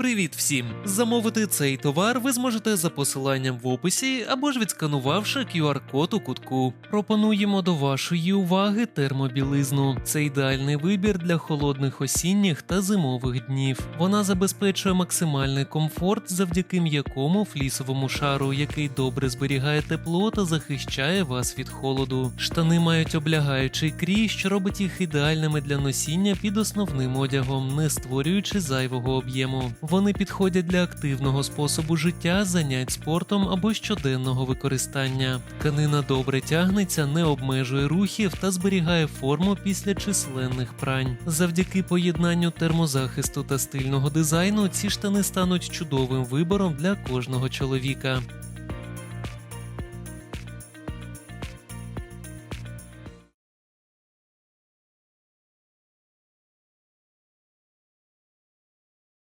Привіт всім! Замовити цей товар ви зможете за посиланням в описі або ж відсканувавши QR-код у кутку. Пропонуємо до вашої уваги термобілизну. Це ідеальний вибір для холодних осінніх та зимових днів. Вона забезпечує максимальний комфорт завдяки м'якому флісовому шару, який добре зберігає тепло та захищає вас від холоду. Штани мають облягаючий крій, що робить їх ідеальними для носіння під основним одягом, не створюючи зайвого об'єму. Вони підходять для активного способу життя, занять спортом або щоденного використання. Тканина добре тягнеться, не обмежує рухів та зберігає форму після численних прань. Завдяки поєднанню термозахисту та стильного дизайну ці штани стануть чудовим вибором для кожного чоловіка.